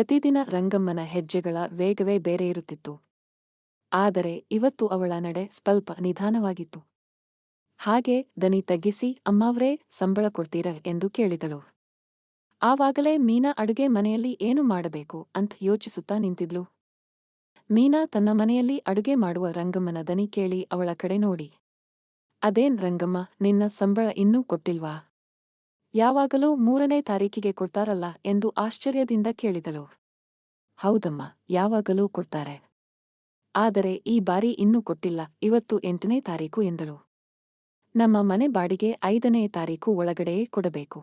ಪ್ರತಿದಿನ ರಂಗಮ್ಮನ ಹೆಜ್ಜೆಗಳ ವೇಗವೇ ಬೇರೆ ಇರುತ್ತಿತ್ತು. ಆದರೆ ಇವತ್ತು ಅವಳ ನಡೆ ಸ್ವಲ್ಪ ನಿಧಾನವಾಗಿತ್ತು. ಹಾಗೆ ದನಿ ತಗ್ಗಿಸಿ, ಅಮ್ಮಾವ್ರೇ, ಸಂಬಳ ಕೊಡ್ತೀರ? ಎಂದು ಕೇಳಿದಳು. ಆವಾಗಲೇ ಮೀನಾ ಅಡುಗೆ ಮನೆಯಲ್ಲಿ ಏನು ಮಾಡಬೇಕು ಅಂತ ಯೋಚಿಸುತ್ತಾ ನಿಂತಿದ್ಲು. ಮೀನಾ ತನ್ನ ಮನೆಯಲ್ಲಿ ಅಡುಗೆ ಮಾಡುವ ರಂಗಮ್ಮನ ದನಿ ಕೇಳಿ ಅವಳ ಕಡೆ ನೋಡಿ. ಅದೇನ್ ರಂಗಮ್ಮ, ನಿನ್ನ ಸಂಬಳ ಇನ್ನೂ ಕೊಟ್ಟಿಲ್ವಾ? ಯಾವಾಗಲೂ ಮೂರನೇ ತಾರೀಕಿಗೆ ಕೊಡ್ತಾರಲ್ಲ ಎಂದು ಆಶ್ಚರ್ಯದಿಂದ ಕೇಳಿದಳು. ಹೌದಮ್ಮ, ಯಾವಾಗಲೂ ಕೊಡ್ತಾರೆ. ಆದರೆ ಈ ಬಾರಿ ಇನ್ನೂ ಕೊಟ್ಟಿಲ್ಲ, ಇವತ್ತು ಎಂಟನೇ ತಾರೀಕು ಎಂದಳು. ನಮ್ಮ ಮನೆ ಬಾಡಿಗೆ ಐದನೇ ತಾರೀಕು ಒಳಗಡೆಯೇ ಕೊಡಬೇಕು.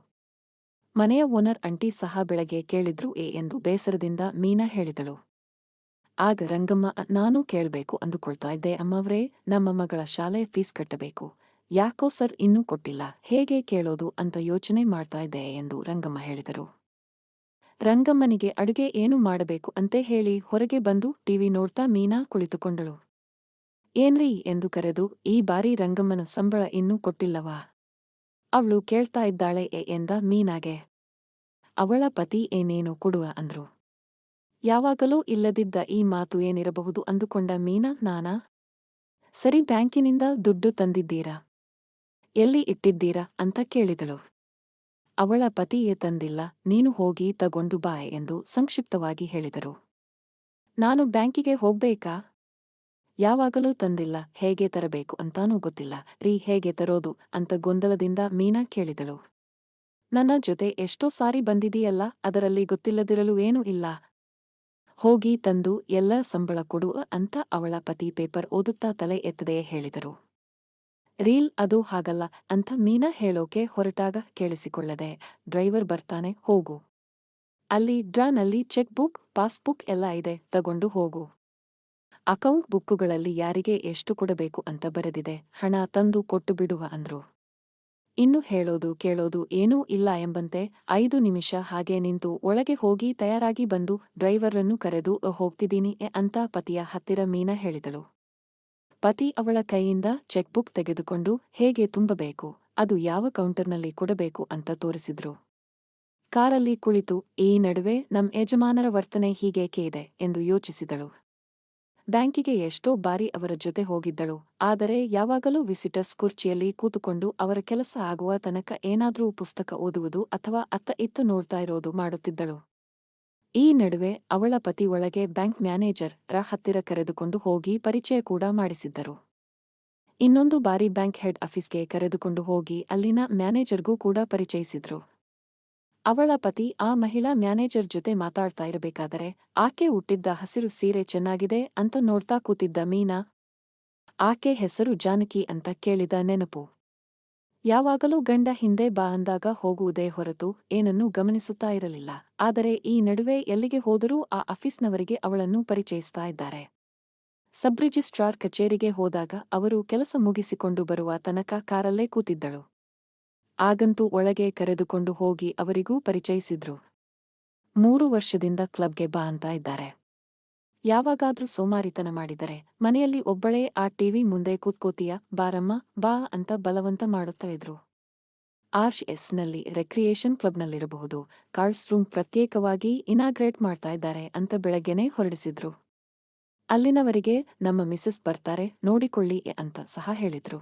ಮನೆಯ ಓನರ್ ಅಂಟಿ ಸಹ ಬೆಳಗ್ಗೆ ಕೇಳಿದ್ರು ಏ ಎಂದು ಬೇಸರದಿಂದ ಮೀನಾ ಹೇಳಿದಳು. ಆಗ ರಂಗಮ್ಮ, ನಾನೂ ಕೇಳಬೇಕು ಅಂದುಕೊಳ್ತಾ ಇದ್ದೆ ಅಮ್ಮವರೇ, ನಮ್ಮ ಮಗಳ ಶಾಲೆ ಫೀಸ್ ಕಟ್ಟಬೇಕು. ಯಾಕೋ ಸರ್ ಇನ್ನೂ ಕೊಟ್ಟಿಲ್ಲ. ಹೇಗೆ ಕೇಳೋದು ಅಂತ ಯೋಚನೆ ಮಾಡ್ತಾ ಇದ್ದೆ ಎಂದು ರಂಗಮ್ಮ ಹೇಳಿದರು. ರಂಗಮ್ಮನಿಗೆ ಅಡುಗೆ ಏನು ಮಾಡಬೇಕು ಅಂತೆ ಹೇಳಿ ಹೊರಗೆ ಬಂದು ಟಿವಿ ನೋಡ್ತಾ ಮೀನಾ ಕುಳಿತುಕೊಂಡಳು. ಏನ್ರೀ ಎಂದು ಕರೆದು, ಈ ಬಾರಿ ರಂಗಮ್ಮನ ಸಂಬಳ ಇನ್ನೂ ಕೊಟ್ಟಿಲ್ಲವಾ? ಅವಳು ಕೇಳ್ತಾ ಇದ್ದಾಳೆ ಎ ಎಂದ ಮೀನಾಗೆ. ಅವಳ ಪತಿ ಏನೇನು ಕೊಡುವ ಅಂದ್ರು. ಯಾವಾಗಲೂ ಇಲ್ಲದಿದ್ದ ಈ ಮಾತು ಏನಿರಬಹುದು ಅಂದುಕೊಂಡ ಮೀನಾ, ನಾನಾ? ಸರಿ ಬ್ಯಾಂಕಿನಿಂದ ದುಡ್ಡು ತಂದಿದ್ದೀರಾ? ಎಲ್ಲಿ ಇಟ್ಟಿದ್ದೀರಾ ಅಂತ ಕೇಳಿದಳು. ಅವಳ ಪತಿಯೇ ತಂದಿಲ್ಲ, ನೀನು ಹೋಗಿ ತಗೊಂಡು ಬಾ ಎಂದು ಸಂಕ್ಷಿಪ್ತವಾಗಿ ಹೇಳಿದರು. ನಾನು ಬ್ಯಾಂಕಿಗೆ ಹೋಗ್ಬೇಕಾ? ಯಾವಾಗಲೂ ತಂದಿಲ್ಲ, ಹೇಗೆ ತರಬೇಕು ಅಂತಾನೂ ಗೊತ್ತಿಲ್ಲ, ರೀ ಹೇಗೆ ತರೋದು ಅಂತ ಗೊಂದಲದಿಂದ ಮೀನಾ ಕೇಳಿದಳು. ನನ್ನ ಜೊತೆ ಎಷ್ಟೋ ಸಾರಿ ಬಂದಿದೆಯಲ್ಲ ಅದರಲ್ಲಿ ಗೊತ್ತಿಲ್ಲದಿರಲು ಏನೂ ಇಲ್ಲ. ಹೋಗಿ ತಂದು ಎಲ್ಲ ಸಂಬಳ ಕೊಡು ಅಂತ ಅವಳ ಪತಿ ಪೇಪರ್ ಓದುತ್ತಾ ತಲೆ ಎತ್ತದೆಯೇ ಹೇಳಿದರು. ರೀಲ್ ಅದು ಹಾಗಲ್ಲ ಅಂತ ಮೀನಾ ಹೇಳೋಕೆ ಹೊರಟಾಗ ಕೇಳಿಸಿಕೊಳ್ಳದೆ ಡ್ರೈವರ್ ಬರ್ತಾನೆ ಹೋಗು. ಅಲ್ಲಿ ಡ್ರಾನಲ್ಲಿ ಚೆಕ್ ಬುಕ್ ಪಾಸ್ಬುಕ್ ಎಲ್ಲ ಇದೆ ತಗೊಂಡು ಹೋಗು. ಅಕೌಂಟ್ ಬುಕ್ಕುಗಳಲ್ಲಿ ಯಾರಿಗೆ ಎಷ್ಟು ಕೊಡಬೇಕು ಅಂತ ಬರೆದಿದೆ ಹಣ ತಂದು ಕೊಟ್ಟು ಬಿಡುವ ಅಂದ್ರು. ಇನ್ನು ಹೇಳೋದು ಕೇಳೋದು ಏನೂ ಇಲ್ಲ ಎಂಬಂತೆ ಐದು ನಿಮಿಷ ಹಾಗೆ ನಿಂತು ಒಳಗೆ ಹೋಗಿ ತಯಾರಾಗಿ ಬಂದು ಡ್ರೈವರನ್ನು ಕರೆದು "ಅ, ಹೋಗ್ತಿದ್ದೀನಿ ಎ" ಅಂತ ಪತಿಯ ಹತ್ತಿರ ಮೀನಾ ಹೇಳಿದಳು. ಪತಿ ಅವಳ ಕೈಯಿಂದ ಚೆಕ್ಬುಕ್ ತೆಗೆದುಕೊಂಡು ಹೇಗೆ ತುಂಬಬೇಕು, ಅದು ಯಾವ ಕೌಂಟರ್ನಲ್ಲಿ ಕೊಡಬೇಕು ಅಂತ ತೋರಿಸಿದ್ರು. ಕಾರಲ್ಲಿ ಕುಳಿತು, ಈ ನಡುವೆ ನಮ್ ಯಜಮಾನರ ವರ್ತನೆ ಹೀಗೇಕೆ ಇದೆ? ಎಂದು ಯೋಚಿಸಿದಳು. ಬ್ಯಾಂಕಿಗೆ ಎಷ್ಟೋ ಬಾರಿ ಅವರ ಜೊತೆ ಹೋಗಿದ್ದಳು, ಆದರೆ ಯಾವಾಗಲೂ ವಿಸಿಟರ್ಸ್ ಕುರ್ಚಿಯಲ್ಲಿ ಕೂತುಕೊಂಡು ಅವರ ಕೆಲಸ ಆಗುವ ತನಕ ಏನಾದರೂ ಪುಸ್ತಕ ಓದುವುದು ಅಥವಾ ಅತ್ತ ಇತ್ತು ನೋಡ್ತಾ ಇರೋದು ಮಾಡುತ್ತಿದ್ದಳು. ಈ ನಡುವೆ ಅವಳ ಪತಿ ಒಳಗೆ ಬ್ಯಾಂಕ್ ಮ್ಯಾನೇಜರ್ ರ ಹತ್ತಿರ ಕರೆದುಕೊಂಡು ಹೋಗಿ ಪರಿಚಯ ಕೂಡ ಮಾಡಿಸಿದ್ದರು. ಇನ್ನೊಂದು ಬಾರಿ ಬ್ಯಾಂಕ್ ಹೆಡ್ ಆಫೀಸ್ಗೆ ಕರೆದುಕೊಂಡು ಹೋಗಿ ಅಲ್ಲಿನ ಮ್ಯಾನೇಜರ್ಗೂ ಕೂಡ ಪರಿಚಯಿಸಿದ್ರು. ಅವಳ ಪತಿ ಆ ಮಹಿಳಾ ಮ್ಯಾನೇಜರ್ ಜೊತೆ ಮಾತಾಡ್ತಾ ಇರಬೇಕಾದರೆ, ಆಕೆ ಹುಟ್ಟಿದ್ದ ಹಸಿರು ಸೀರೆ ಚೆನ್ನಾಗಿದೆ ಅಂತ ನೋಡ್ತಾ ಕೂತಿದ್ದ ಮೀನಾ? ಆಕೆ ಹೆಸರು ಜಾನಕಿ ಅಂತ ಕೇಳಿದ ನೆನಪು. ಯಾವಾಗಲೂ ಗಂಡ ಹಿಂದೆ ಬಾ ಅಂದಾಗ ಹೋಗುವುದೇ ಹೊರತು ಏನನ್ನೂ ಗಮನಿಸುತ್ತಾ ಇರಲಿಲ್ಲ. ಆದರೆ ಈ ನಡುವೆ ಎಲ್ಲಿಗೆ ಹೋದರೂ ಆ ಆಫೀಸ್ನವರಿಗೆ ಅವಳನ್ನು ಪರಿಚಯಿಸ್ತಾ ಇದ್ದಾರೆ. ಸಬ್ ರಿಜಿಸ್ಟ್ರಾರ್ ಕಚೇರಿಗೆ ಹೋದಾಗ ಅವರು ಕೆಲಸ ಮುಗಿಸಿಕೊಂಡು ಬರುವ ತನಕ ಕಾರಲ್ಲೇ ಕೂತಿದ್ದಳು. ಆಗಂತೂ ಒಳಗೆ ಕರೆದುಕೊಂಡು ಹೋಗಿ ಅವರಿಗೂ ಪರಿಚಯಿಸಿದ್ರು. ಮೂರು ವರ್ಷದಿಂದ ಕ್ಲಬ್ಗೆ ಬಾ ಅಂತ ಇದ್ದಾರೆ. ಯಾವಾಗಾದ್ರೂ ಸೋಮಾರಿತನ ಮಾಡಿದರೆ ಮನೆಯಲ್ಲಿ ಒಬ್ಬಳೇ ಆ ಟಿವಿ ಮುಂದೆ ಕೂತ್ಕೋತೀಯ? ಬಾರಮ್ಮ, ಬಾ ಅಂತ ಬಲವಂತ ಮಾಡುತ್ತಾ ಇದ್ರು. ಆರ್ಶ್ ಎಸ್ನಲ್ಲಿ ರೆಕ್ರಿಯೇಷನ್ ಕ್ಲಬ್ನಲ್ಲಿರಬಹುದು. ಕಾರ್ಡ್ಸ್ ರೂಮ್ ಪ್ರತ್ಯೇಕವಾಗಿ ಇನಾಗ್ರೇಟ್ ಮಾಡ್ತಾ ಇದ್ದಾರೆ ಅಂತ ಬೆಳಗ್ಗೆನೇ ಹೊರಡಿಸಿದ್ರು. ಅಲ್ಲಿನವರಿಗೆ ನಮ್ಮ ಮಿಸಸ್ ಬರ್ತಾರೆ, ನೋಡಿಕೊಳ್ಳಿ ಅಂತ ಸಹ ಹೇಳಿದ್ರು.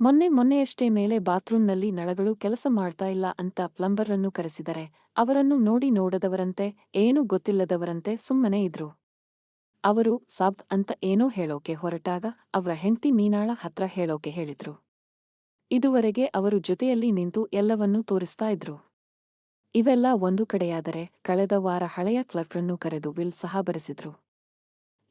ಮೊನ್ನೆ ಮೊನ್ನೆಯಷ್ಟೇ ಮೇಲೆ ಬಾತ್ರೂಮ್ನಲ್ಲಿ ನಳಗಳು ಕೆಲಸ ಮಾಡ್ತಾ ಇಲ್ಲ ಅಂತ ಪ್ಲಂಬರನ್ನು ಕರೆಸಿದರೆ ಅವರನ್ನು ನೋಡಿ ನೋಡದವರಂತೆ, ಏನೂ ಗೊತ್ತಿಲ್ಲದವರಂತೆ ಸುಮ್ಮನೆ ಇದ್ರು. ಅವರು, ಸಬ್ ಅಂತ ಏನೋ ಹೇಳೋಕೆ ಹೊರಟಾಗ ಅವರ ಹೆಂಡತಿ ಮೀನಾಳ ಹತ್ರ ಹೇಳೋಕೆ ಹೇಳಿದ್ರು. ಇದುವರೆಗೆ ಅವರು ಜೊತೆಯಲ್ಲಿ ನಿಂತು ಎಲ್ಲವನ್ನೂ ತೋರಿಸ್ತಾ ಇದ್ರು. ಇವೆಲ್ಲ ಒಂದು ಕಡೆಯಾದರೆ ಕಳೆದ ವಾರ ಹಳೆಯ ಕ್ಲರ್ಕ್ರನ್ನು ಕರೆದು ವಿಲ್ ಸಹ ಬರೆಸಿದ್ರು.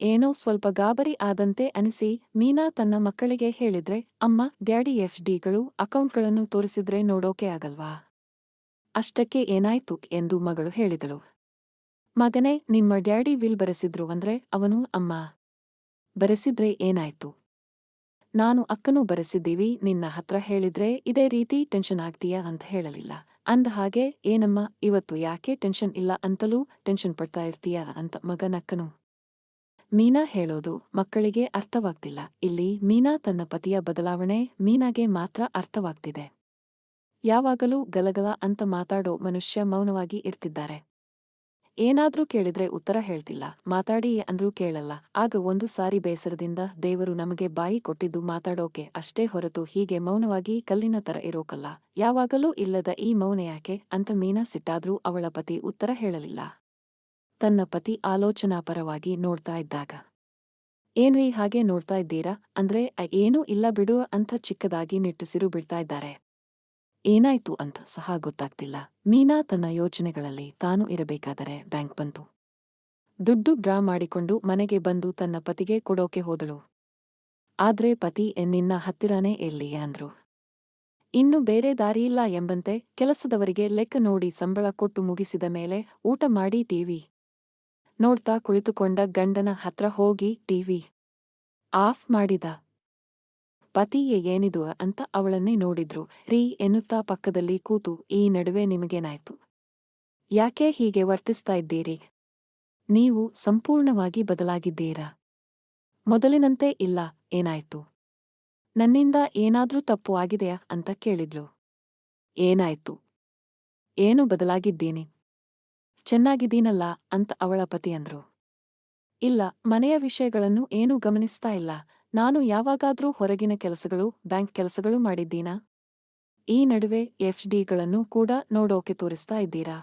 ಏನೋ ಸ್ವಲ್ಪ ಗಾಬರಿ ಆದಂತೆ ಅನಿಸಿ ಮೀನಾ ತನ್ನ ಮಕ್ಕಳಿಗೆ ಹೇಳಿದ್ರೆ, ಅಮ್ಮ, ಡ್ಯಾಡಿ ಎಫ್ ಡಿಗಳು ಅಕೌಂಟ್ಗಳನ್ನು ತೋರಿಸಿದ್ರೆ ನೋಡೋಕೆ ಆಗಲ್ವಾ? ಅಷ್ಟಕ್ಕೆ ಏನಾಯ್ತು? ಎಂದು ಮಗಳು ಹೇಳಿದಳು. ಮಗನೇ ನಿಮ್ಮ ಡ್ಯಾಡಿ ವಿಲ್ ಬರೆಸಿದ್ರು ಅಂದ್ರೆ ಅವನು ಅಮ್ಮ. ಬರೆಸಿದ್ರೆ ಏನಾಯ್ತು? ನಾನು ಅಕ್ಕನೂ ಬರೆಸಿದ್ದೀವಿ, ನಿನ್ನ ಹತ್ರ ಹೇಳಿದ್ರೆ ಇದೇ ರೀತಿ ಟೆನ್ಷನ್ ಆಗ್ತೀಯಾ ಅಂತ ಹೇಳಲಿಲ್ಲ. ಅಂದ ಹಾಗೆ, ಏನಮ್ಮ, ಇವತ್ತು ಯಾಕೆ ಟೆನ್ಷನ್ ಇಲ್ಲ ಅಂತಲೂ ಟೆನ್ಷನ್ ಪಡ್ತಾ ಇರ್ತೀಯಾ ಅಂತ ಮಗನಕ್ಕನು ಮೀನಾ ಹೇಳೋದು ಮಕ್ಕಳಿಗೆ ಅರ್ಥವಾಗ್ತಿಲ್ಲ. ಇಲ್ಲಿ ಮೀನಾ ತನ್ನ ಪತಿಯ ಬದಲಾವಣೆ ಮೀನಾಗೆ ಮಾತ್ರ ಅರ್ಥವಾಗ್ತಿದೆ. ಯಾವಾಗಲೂ ಗಲಗಲ ಅಂತ ಮಾತಾಡೋ ಮನುಷ್ಯ ಮೌನವಾಗಿ ಇರ್ತಿದ್ದಾರೆ. ಏನಾದ್ರೂ ಕೇಳಿದ್ರೆ ಉತ್ತರ ಹೇಳ್ತಿಲ್ಲ. ಮಾತಾಡಿ ಅಂದ್ರೂ ಕೇಳಲ್ಲ. ಆಗ ಒಂದು ಸಾರಿ ಬೇಸರದಿಂದ ದೇವರು ನಮಗೆ ಬಾಯಿ ಕೊಟ್ಟಿದ್ದು ಮಾತಾಡೋಕೆ ಅಷ್ಟೇ ಹೊರತು ಹೀಗೆ ಮೌನವಾಗಿ ಕಲ್ಲಿನ ತರ ಇರೋಕಲ್ಲ. ಯಾವಾಗಲೂ ಇಲ್ಲದ ಈ ಮೌನ ಯಾಕೆ? ಅಂತ ಮೀನಾ ಸಿಟ್ಟಾದ್ರೂ ಅವಳ ಪತಿ ಉತ್ತರ ಹೇಳಲಿಲ್ಲ. ತನ್ನ ಪತಿ ಆಲೋಚನಾಪರವಾಗಿ ನೋಡ್ತಾ ಇದ್ದಾಗ. ಏನ್ರೀ ಹಾಗೆ ನೋಡ್ತಾ ಇದ್ದೀರಾ? ಅಂದ್ರೆ ಏನೂ ಇಲ್ಲ ಬಿಡು ಅಂತ ಚಿಕ್ಕದಾಗಿ ನಿಟ್ಟುಸಿರು ಬಿಡ್ತಾ ಇದ್ದಾರೆ. ಏನಾಯ್ತು ಅಂತ ಸಹ ಗೊತ್ತಾಗ್ತಿಲ್ಲ. ಮೀನಾ ತನ್ನ ಯೋಚನೆಗಳಲ್ಲಿ ತಾನು ಇರಬೇಕಾದರೆ ಬ್ಯಾಂಕ್ ಬಂತು. ದುಡ್ಡು ಡ್ರಾ ಮಾಡಿಕೊಂಡು ಮನೆಗೆ ಬಂದು ತನ್ನ ಪತಿಗೆ ಕೊಡೋಕೆ ಹೋದಳು. ಆದ್ರೆ ಪತಿ "ಎ, ನಿನ್ನ ಹತ್ತಿರನೇ ಎಲ್ಲಿ ಅಂದ್ರು. ಇನ್ನು ಬೇರೆ ದಾರಿಯಿಲ್ಲ ಎಂಬಂತೆ ಕೆಲಸದವರಿಗೆ ಲೆಕ್ಕ ನೋಡಿ ಸಂಬಳ ಕೊಟ್ಟು ಮುಗಿಸಿದ ಮೇಲೆ ಊಟ ಮಾಡಿ ಟಿವಿ ನೋಡ್ತಾ ಕುಳಿತುಕೊಂಡ ಗಂಡನ ಹತ್ರ ಹೋಗಿ ಟಿವಿ ಆಫ್ ಮಾಡಿದ. ಪತಿಯೇ ಏನಿದು ಅಂತ ಅವಳನ್ನೇ ನೋಡಿದ್ರು. ರೀ ಎನ್ನುತ್ತಾ ಪಕ್ಕದಲ್ಲಿ ಕೂತು, ಈ ನಡುವೆ ನಿಮಗೇನಾಯ್ತು? ಯಾಕೆ ಹೀಗೆ ವರ್ತಿಸ್ತಾ ಇದ್ದೀರಿ? ನೀವು ಸಂಪೂರ್ಣವಾಗಿ ಬದಲಾಗಿದ್ದೀರಾ? ಮೊದಲಿನಂತೆ ಇಲ್ಲ, ಏನಾಯ್ತು? ನನ್ನಿಂದ ಏನಾದ್ರೂ ತಪ್ಪು ಆಗಿದೆಯಾ ಅಂತ ಕೇಳಿದ್ಲು. ಏನಾಯ್ತು? ಏನು ಬದಲಾಗಿದ್ದೀನಿ? ಚೆನ್ನಾಗಿದ್ದೀನಲ್ಲ ಅಂತ ಅವಳ ಪತಿ ಅಂದ್ರು. ಇಲ್ಲ, ಮನೆಯ ವಿಷಯಗಳನ್ನು ಏನೂ ಗಮನಿಸ್ತಾ ಇಲ್ಲ. ನಾನು ಯಾವಾಗಾದ್ರೂ ಹೊರಗಿನ ಕೆಲಸಗಳು, ಬ್ಯಾಂಕ್ ಕೆಲಸಗಳು ಮಾಡಿದ್ದೀನಾ? ಈ ನಡುವೆ ಎಫ್ಡಿಗಳನ್ನು ಕೂಡ ನೋಡೋಕೆ ತೋರಿಸ್ತಾ ಇದ್ದೀರಾ?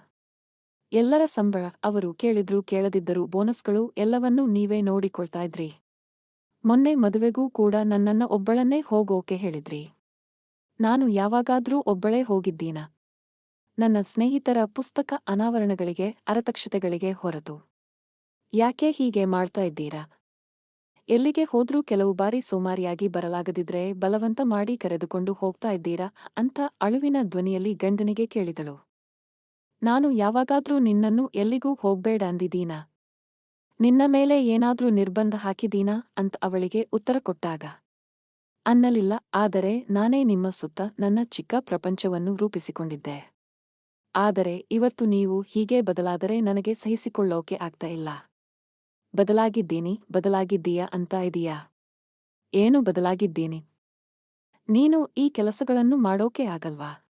ಎಲ್ಲರ ಸಂಬಳ ಅವರು ಕೇಳಿದ್ರು ಕೇಳದಿದ್ದರೂ ಬೋನಸ್ಗಳು ಎಲ್ಲವನ್ನೂ ನೀವೇ ನೋಡಿಕೊಳ್ತಾ ಇದ್ರಿ. ಮೊನ್ನೆ ಮದುವೆಗೂ ಕೂಡ ನನ್ನನ್ನ ಒಬ್ಬಳನ್ನೇ ಹೋಗೋಕೆ ಹೇಳಿದ್ರಿ. ನಾನು ಯಾವಾಗಾದ್ರೂ ಒಬ್ಬಳೇ ಹೋಗಿದ್ದೀನಾ? ನನ್ನ ಸ್ನೇಹಿತರ ಪುಸ್ತಕ ಅನಾವರಣಗಳಿಗೆ, ಅರತಕ್ಷತೆಗಳಿಗೆ ಹೊರತು. ಯಾಕೆ ಹೀಗೆ ಮಾಡ್ತಾ ಇದ್ದೀರಾ? ಎಲ್ಲಿಗೆ ಹೋದ್ರೂ ಕೆಲವು ಬಾರಿ ಸೋಮಾರಿಯಾಗಿ ಬರಲಾಗದಿದ್ರೆ ಬಲವಂತ ಮಾಡಿ ಕರೆದುಕೊಂಡು ಹೋಗ್ತಾ ಇದ್ದೀರಾ ಅಂತ ಅಳುವಿನ ಧ್ವನಿಯಲ್ಲಿ ಗಂಡನಿಗೆ ಕೇಳಿದಳು. ನಾನು ಯಾವಾಗಾದ್ರೂ ನಿನ್ನನ್ನು ಎಲ್ಲಿಗೂ ಹೋಗ್ಬೇಡ ಅಂದಿದ್ದೀನಾ? ನಿನ್ನ ಮೇಲೆ ಏನಾದ್ರೂ ನಿರ್ಬಂಧ ಹಾಕಿದೀನಾ ಅಂತ ಅವಳಿಗೆ ಉತ್ತರ ಕೊಟ್ಟಾಗ. ಅನ್ನಲಿಲ್ಲ, ಆದರೆ ನಾನೇ ನಿಮ್ಮ ಸುತ್ತ ನನ್ನ ಚಿಕ್ಕ ಪ್ರಪಂಚವನ್ನು ರೂಪಿಸಿಕೊಂಡಿದ್ದೆ. ಆದರೆ ಇವತ್ತು ನೀವು ಹೀಗೆ ಬದಲಾದರೆ ನನಗೆ ಸಹಿಸಿಕೊಳ್ಳೋಕೆ ಆಗ್ತಾ ಇಲ್ಲ. ಬದಲಾಗಿದ್ದೀನಿ, ಬದಲಾಗಿದ್ದೀಯಾ ಅಂತ ಇದೀಯಾ? ಏನು ಬದಲಾಗಿದ್ದೀನಿ? ನೀನು ಈ ಕೆಲಸಗಳನ್ನು ಮಾಡೋಕೆ ಆಗಲ್ವಾ?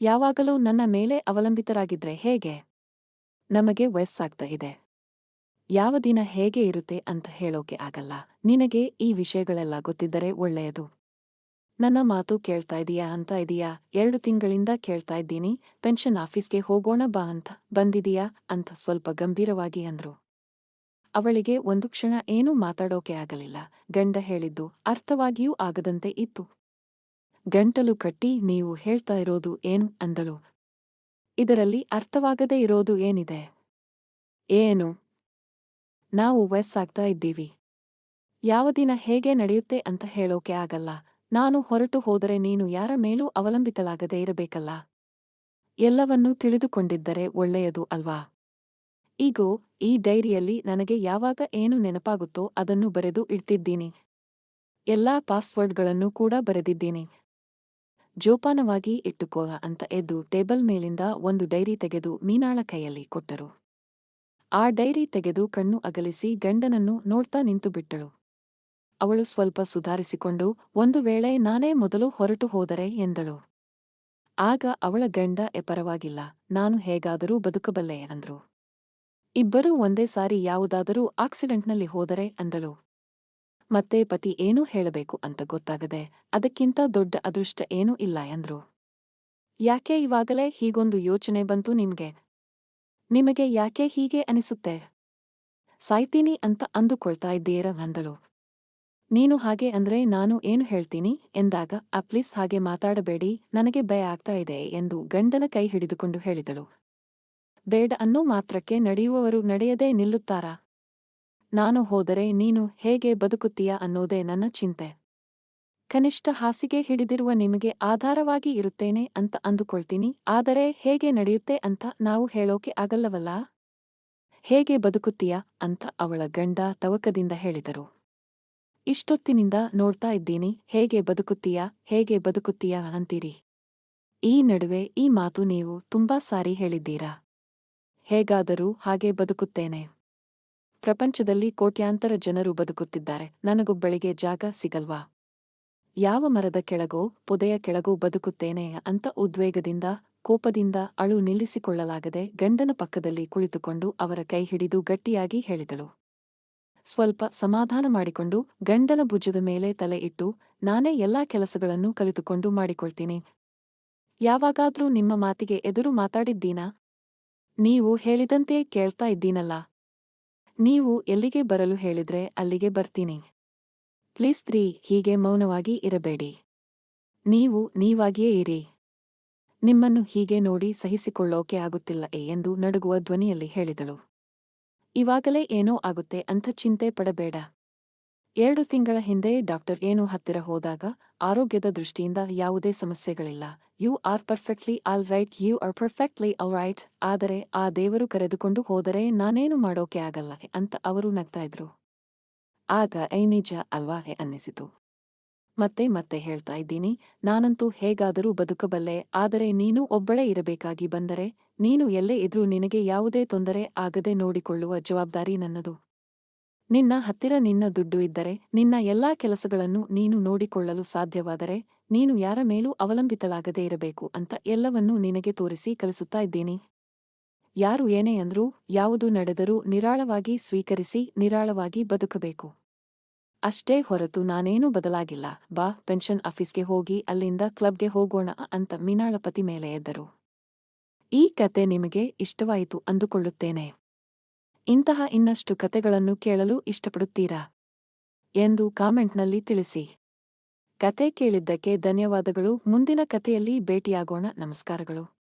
ಯಾವಾಗಲೂ ನನ್ನ ಮೇಲೆ ಅವಲಂಬಿತರಾಗಿದ್ರೆ ಹೇಗೆ? ನಮಗೆ ವಯಸ್ಸಾಗ್ತಾ ಇದೆ. ಯಾವ ದಿನ ಹೇಗೆ ಇರುತ್ತೆ ಅಂತ ಹೇಳೋಕೆ ಆಗಲ್ಲ. ನಿನಗೆ ಈ ವಿಷಯಗಳೆಲ್ಲ ಗೊತ್ತಿದ್ದರೆ ಒಳ್ಳೆಯದು. ನನ್ನ ಮಾತು ಕೇಳ್ತಾ ಇದೀಯಾ ಅಂತ ಇದೀಯಾ? ಎರಡು ತಿಂಗಳಿಂದ ಕೇಳ್ತಾ ಇದ್ದೀನಿ. ಪೆನ್ಷನ್ ಆಫೀಸ್ಗೆ ಹೋಗೋಣ ಬಾ ಅಂತ ಬಂದಿದೀಯಾ ಅಂತ ಸ್ವಲ್ಪ ಗಂಭೀರವಾಗಿ ಅಂದ್ರು. ಅವಳಿಗೆ ಒಂದು ಕ್ಷಣ ಏನೂ ಮಾತಾಡೋಕೆ ಆಗಲಿಲ್ಲ. ಗಂಡ ಹೇಳಿದ್ದು ಅರ್ಥವಾಗಿಯೂ ಆಗದಂತೆ ಇತ್ತು. ಗಂಟಲು ಕಟ್ಟಿ ನೀವು ಹೇಳ್ತಾ ಇರೋದು ಏನು ಅಂದಳು. ಇದರಲ್ಲಿ ಅರ್ಥವಾಗದೇ ಇರೋದು ಏನಿದೆ? ಏನು? ನಾವು ವಯಸ್ಸಾಗ್ತಾ ಇದ್ದೀವಿ. ಯಾವ ದಿನ ಹೇಗೆ ನಡೆಯುತ್ತೆ ಅಂತ ಹೇಳೋಕೆ ಆಗಲ್ಲ. ನಾನು ಹೊರಟು ಹೋದರೆ ನೀನು ಯಾರ ಮೇಲೂ ಅವಲಂಬಿತಲಾಗದೇ ಇರಬೇಕಲ್ಲ? ಎಲ್ಲವನ್ನೂ ತಿಳಿದುಕೊಂಡಿದ್ದರೆ ಒಳ್ಳೆಯದು ಅಲ್ವಾ? ಈಗೋ, ಈ ಡೈರಿಯಲ್ಲಿ ನನಗೆ ಯಾವಾಗ ಏನು ನೆನಪಾಗುತ್ತೋ ಅದನ್ನು ಬರೆದು ಇಡ್ತಿದ್ದೀನಿ. ಎಲ್ಲಾ ಪಾಸ್ವರ್ಡ್ಗಳನ್ನು ಕೂಡ ಬರೆದಿದ್ದೀನಿ. ಜೋಪಾನವಾಗಿ ಇಟ್ಟುಕೋ ಅಂತ ಎದ್ದು ಟೇಬಲ್ ಮೇಲಿಂದ ಒಂದು ಡೈರಿ ತೆಗೆದು ಮೀನಾಳ ಕೈಯಲ್ಲಿ ಕೊಟ್ಟರು. ಆ ಡೈರಿ ತೆಗೆದು ಕಣ್ಣು ಅಗಲಿಸಿ ಗಂಡನನ್ನು ನೋಡ್ತಾ ನಿಂತು ಬಿಟ್ಟಳು ಅವಳು ಸ್ವಲ್ಪ ಸುಧಾರಿಸಿಕೊಂಡು, ಒಂದು ವೇಳೆ ನಾನೇ ಮೊದಲು ಹೊರಟು ಹೋದರೆ? ಎಂದಳು. ಆಗ ಅವಳ ಗಂಡ ಎಪರವಾಗಿಲ್ಲ ನಾನು ಹೇಗಾದರೂ ಬದುಕಬಲ್ಲೆ? ಅಂದ್ರು. ಇಬ್ಬರೂ ಒಂದೇ ಸಾರಿ ಯಾವುದಾದರೂ ಆಕ್ಸಿಡೆಂಟ್ನಲ್ಲಿ ಹೋದರೆ ಅಂದಳು. ಮತ್ತೆ ಪತಿ ಏನೂ ಹೇಳಬೇಕು ಅಂತ ಗೊತ್ತಾಗದೆ, ಅದಕ್ಕಿಂತ ದೊಡ್ಡ ಅದೃಷ್ಟ ಏನೂ ಇಲ್ಲ ಎಂದ್ರು. ಯಾಕೆ ಇವಾಗಲೇ ಹೀಗೊಂದು ಯೋಚನೆ ಬಂತು ನಿಮ್ಗೆ? ನಿಮಗೆ ಯಾಕೆ ಹೀಗೆ ಅನಿಸುತ್ತೆ? ಸಾಯ್ತೀನಿ ಅಂತ ಅಂದುಕೊಳ್ತಾ ಇದ್ದೀರ ಅಂದಳು. ನೀನು ಹಾಗೆ ಅಂದ್ರೆ ನಾನು ಏನು ಹೇಳ್ತೀನಿ? ಎಂದಾಗ, ಆ, ಪ್ಲೀಸ್ ಹಾಗೆ ಮಾತಾಡಬೇಡಿ, ನನಗೆ ಭಯ ಆಗ್ತಾ ಇದೆ ಎಂದು ಗಂಡನ ಕೈ ಹಿಡಿದುಕೊಂಡು ಹೇಳಿದಳು. ಬೇಡ ಅನ್ನೋ ಮಾತ್ರಕ್ಕೆ ನಡೆಯುವವರು ನಡೆಯದೇ ನಿಲ್ಲುತ್ತಾರಾ? ನಾನು ಹೋದರೆ ನೀನು ಹೇಗೆ ಬದುಕುತ್ತೀಯ ಅನ್ನೋದೇ ನನ್ನ ಚಿಂತೆ. ಕನಿಷ್ಠ ಹಾಸಿಗೆ ಹಿಡಿದಿರುವ ನಿಮಗೆ ಆಧಾರವಾಗಿ ಇರುತ್ತೇನೆ ಅಂತ ಅಂದುಕೊಳ್ತೀನಿ, ಆದರೆ ಹೇಗೆ ನಡೆಯುತ್ತೆ ಅಂತ ನಾವು ಹೇಳೋಕೆ ಆಗಲ್ಲವಲ್ಲ? ಹೇಗೆ ಬದುಕುತ್ತೀಯ ಅಂತ ಅವಳ ಗಂಡ ತವಕದಿಂದ ಹೇಳಿದರು. ಇಷ್ಟೊತ್ತಿನಿಂದ ನೋಡ್ತಾ ಇದ್ದೀನಿ, ಹೇಗೆ ಬದುಕುತ್ತೀಯಾ ಹೇಗೆ ಬದುಕುತ್ತೀಯಾ ಅಂತೀರಿ. ಈ ನಡುವೆ ಈ ಮಾತು ನೀವು ತುಂಬಾ ಸಾರಿ ಹೇಳಿದ್ದೀರಾ? ಹೇಗಾದರೂ ಹಾಗೆ ಬದುಕುತ್ತೇನೆ. ಪ್ರಪಂಚದಲ್ಲಿ ಕೋಟ್ಯಾಂತರ ಜನರು ಬದುಕುತ್ತಿದ್ದಾರೆ ನನಗೊಬ್ಬಳಿಗೆ ಜಾಗ ಸಿಗಲ್ವಾ? ಯಾವ ಮರದ ಕೆಳಗೋ, ಪೊದೆಯ ಕೆಳಗೋ ಬದುಕುತ್ತೇನೆ ಅಂತ ಉದ್ವೇಗದಿಂದ, ಕೋಪದಿಂದ ಅಳು ನಿಲ್ಲಿಸಿಕೊಳ್ಳಲಾಗದೆ ಗಂಡನ ಪಕ್ಕದಲ್ಲಿ ಕುಳಿತುಕೊಂಡು ಅವರ ಕೈ ಹಿಡಿದು ಗಟ್ಟಿಯಾಗಿ ಹೇಳಿದಳು. ಸ್ವಲ್ಪ ಸಮಾಧಾನ ಮಾಡಿಕೊಂಡು ಗಂಡನ ಭುಜದ ಮೇಲೆ ತಲೆ ಇಟ್ಟು, ನಾನೇ ಎಲ್ಲಾ ಕೆಲಸಗಳನ್ನು ಕಲಿತುಕೊಂಡು ಮಾಡಿಕೊಳ್ತೀನಿ. ಯಾವಾಗಾದ್ರೂ ನಿಮ್ಮ ಮಾತಿಗೆ ಎದುರು ಮಾತಾಡಿದ್ದೀನಾ? ನೀವು ಹೇಳಿದಂತೆ ಕೇಳ್ತಾ ಇದ್ದೀನಲ್ಲ. ನೀವು ಎಲ್ಲಿಗೆ ಬರಲು ಹೇಳಿದ್ರೆ ಅಲ್ಲಿಗೆ ಬರ್ತೀನಿ. ಪ್ಲೀಸ್ ತ್ರೀ ಹೀಗೆ ಮೌನವಾಗಿ ಇರಬೇಡಿ. ನೀವು ನೀವಾಗಿಯೇ ಇರಿ. ನಿಮ್ಮನ್ನು ಹೀಗೆ ನೋಡಿ ಸಹಿಸಿಕೊಳ್ಳೋಕೆ ಆಗುತ್ತಿಲ್ಲ ಎಂದು ನಡುಗುವ ಧ್ವನಿಯಲ್ಲಿ ಹೇಳಿದಳು. ಇವಾಗಲೇ ಏನೋ ಆಗುತ್ತೆ ಅಂತ ಚಿಂತೆ ಪಡಬೇಡ. ಎರಡು ತಿಂಗಳ ಹಿಂದೆ ಡಾಕ್ಟರ್ ಏನು ಹತ್ತಿರ ಹೋದಾಗ ಆರೋಗ್ಯದ ದೃಷ್ಟಿಯಿಂದ ಯಾವುದೇ ಸಮಸ್ಯೆಗಳಿಲ್ಲ. You are perfectly all right, you are perfectly all right, ಆದರೆ ಆ ದೇವರು ಕರೆದುಕೊಂಡು ಹೋದರೆ ನಾನೇನು ಮಾಡೋಕೆ ಆಗಲ್ಲ ಅಂತ ಅವರು ನಗ್ತಾ ಇದ್ರು. ಆಗ ಐ ನಿಜ ಅಲ್ವಾ ಹೆ ಅನ್ನಿಸಿತು. ಮತ್ತೆ ಮತ್ತೆ ಹೇಳ್ತಾ ಇದ್ದೀನಿ, ನಾನಂತೂ ಹೇಗಾದರೂ ಬದುಕಬಲ್ಲೆ, ಆದರೆ ನೀನು ಒಬ್ಬಳೇ ಇರಬೇಕಾಗಿ ಬಂದರೆ, ನೀನು ಎಲ್ಲೇ ಇದ್ರೂ ನಿನಗೆ ಯಾವುದೇ ತೊಂದರೆ ಆಗದೆ ನೋಡಿಕೊಳ್ಳುವ ಜವಾಬ್ದಾರಿ ನನ್ನದು. ನಿನ್ನ ಹತ್ತಿರ ನಿನ್ನ ದುಡ್ಡು ಇದ್ದರೆ, ನಿನ್ನ ಎಲ್ಲಾ ಕೆಲಸಗಳನ್ನು ನೀನು ನೋಡಿಕೊಳ್ಳಲು ಸಾಧ್ಯವಾದರೆ, ನೀನು ಯಾರ ಮೇಲೂ ಅವಲಂಬಿತಳಾಗದೇ ಇರಬೇಕು ಅಂತ ಎಲ್ಲವನ್ನೂ ನಿನಗೆ ತೋರಿಸಿ ಕಲಿಸುತ್ತಾ ಇದ್ದೀನಿ. ಯಾರು ಏನೇ ಅಂದ್ರೂ, ಯಾವುದು ನಡೆದರೂ ನಿರಾಳವಾಗಿ ಸ್ವೀಕರಿಸಿ ನಿರಾಳವಾಗಿ ಬದುಕಬೇಕು. ಅಷ್ಟೇ ಹೊರತು ನಾನೇನೂ ಬದಲಾಗಿಲ್ಲ. ಬಾ, ಪೆನ್ಷನ್ ಆಫೀಸ್ಗೆ ಹೋಗಿ ಅಲ್ಲಿಂದ ಕ್ಲಬ್ಗೆ ಹೋಗೋಣ ಅಂತ ಮೀನಾಳಪತಿ ಮೇಲೆ ಎದ್ದರು. ಈ ಕತೆ ನಿಮಗೆ ಇಷ್ಟವಾಯಿತು ಅಂದುಕೊಳ್ಳುತ್ತೇನೆ. ಇಂತಹ ಇನ್ನಷ್ಟು ಕತೆಗಳನ್ನು ಕೇಳಲು ಇಷ್ಟಪಡುತ್ತೀರಾ? ಎಂದು ಕಾಮೆಂಟ್ನಲ್ಲಿ ತಿಳಿಸಿ. ಕತೆ ಕೇಳಿದ್ದಕ್ಕೆ ಧನ್ಯವಾದಗಳು. ಮುಂದಿನ ಕಥೆಯಲ್ಲಿ ಭೇಟಿಯಾಗೋಣ. ನಮಸ್ಕಾರಗಳು.